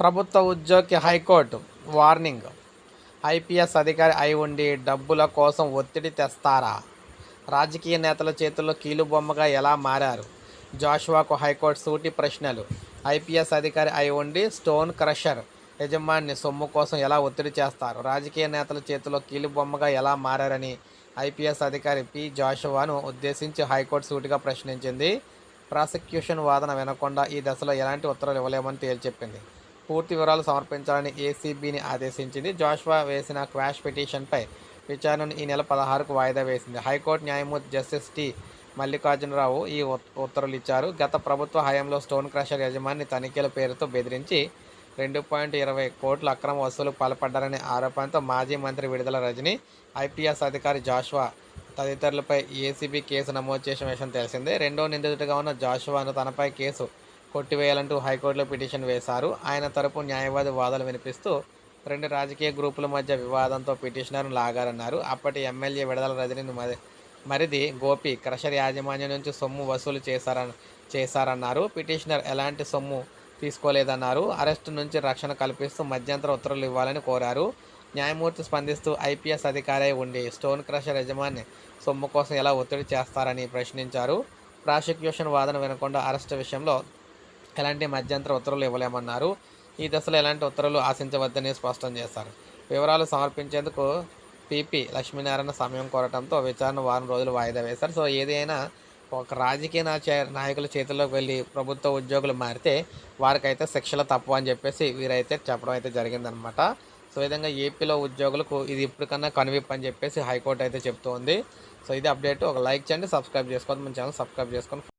ప్రభుత్వ ఉద్యోగి high court warning. IPS అధికారి అయి ఉండి డబ్బుల కోసం ఒత్తిడి తెస్తారా? రాజకీయ నేతల చేతుల్లో కీలుబొమ్మగా ఎలా మారారు? జాషువాకు హైకోర్టు సూటి ప్రశ్నలు. ఐపీఎస్ అధికారి అయి ఉండి స్టోన్ క్రషర్ యజమాని సొమ్ము కోసం ఎలా ఒత్తిడి చేస్తారు? రాజకీయ నేతల చేతిలో కీలుబొమ్మగా ఎలా మారారని ఐపీఎస్ అధికారి పి. జాషువాను ఉద్దేశించి హైకోర్టు సూటిగా ప్రశ్నించింది. ప్రాసిక్యూషన్ వాదన వినకుండా ఈ దశలో ఎలాంటి ఉత్తర్వులు ఇవ్వలేమని తేల్చెప్పింది. పూర్తి వివరాలు సమర్పించాలని ఏసీబీని ఆదేశించింది. జాష్వా వేసిన క్వాష్ పిటిషన్పై విచారణను ఈ నెల పదహారుకు వాయిదా వేసింది. హైకోర్టు న్యాయమూర్తి జస్టిస్ టి. మల్లికార్జునరావు ఈ ఉత్తర్వులు ఇచ్చారు. గత ప్రభుత్వ హయాంలో స్టోన్ క్రషర్ యజమాని తనిఖీల పేరుతో బెదిరించి రెండు పాయింట్ ఇరవై కోట్ల అక్రమ వసూలు పాల్పడ్డారనే ఆరోపణతో మాజీ మంత్రి విడుదల రజని ఐపీఎస్ అధికారి జాషువా తదితరులపై ఏసీబీ కేసు నమోదు చేసిన విషయం తెలిసిందే. రెండో నిందితుడిగా ఉన్న జాషువాను తనపై కేసు కొట్టివేయాలంటూ హైకోర్టులో పిటిషన్ వేశారు. ఆయన తరపు న్యాయవాది వాదనలు వినిపిస్తూ రెండు రాజకీయ గ్రూపుల మధ్య వివాదంతో పిటిషనర్ను లాగారన్నారు. అప్పటి ఎమ్మెల్యే విడదల రజనిని మరి మరిది గోపి క్రషర్ యాజమాన్యం నుంచి సొమ్ము వసూలు చేశారని చేశారన్నారు. పిటిషనర్ ఎలాంటి సొమ్ము తీసుకోలేదన్నారు. అరెస్టు నుంచి రక్షణ కల్పిస్తూ మధ్యంతర ఉత్తర్వులు ఇవ్వాలని కోరారు. న్యాయమూర్తి స్పందిస్తూ ఐపీఎస్ అధికారి ఉండి స్టోన్ క్రషర్ యజమాని సొమ్ము కోసం ఎలా ఒత్తిడి చేస్తారని ప్రశ్నించారు. ప్రాసిక్యూషన్ వాదన వినకుండా అరెస్టు విషయంలో ఎలాంటి మధ్యంతర ఉత్తర్వులు ఇవ్వలేమన్నారు. ఈ దశలో ఎలాంటి ఉత్తర్వులు ఆశించవద్దని స్పష్టం చేశారు. వివరాలు సమర్పించేందుకు పిపి లక్ష్మీనారాయణ సమయం కోరటంతో విచారణ వారం రోజులు వాయిదా వేశారు. సో ఏదైనా ఒక రాజకీయ నాయకుల చేతుల్లోకి వెళ్ళి ప్రభుత్వ ఉద్యోగులు మారితే వారికైతే శిక్షలు తప్పు అని చెప్పేసి వీరైతే చెప్పడం అయితే జరిగిందనమాట సో విధంగా ఏపీలో ఉద్యోగులకు ఇది ఇప్పటికన్నా కనువిప్పు అని చెప్పేసి హైకోర్టు అయితే చెప్తోంది. సో ఇది అప్డేట్. ఒక లైక్ చేయండి సబ్స్క్రైబ్ చేసుకోండి మన ఛానల్ సబ్స్క్రైబ్ చేసుకొని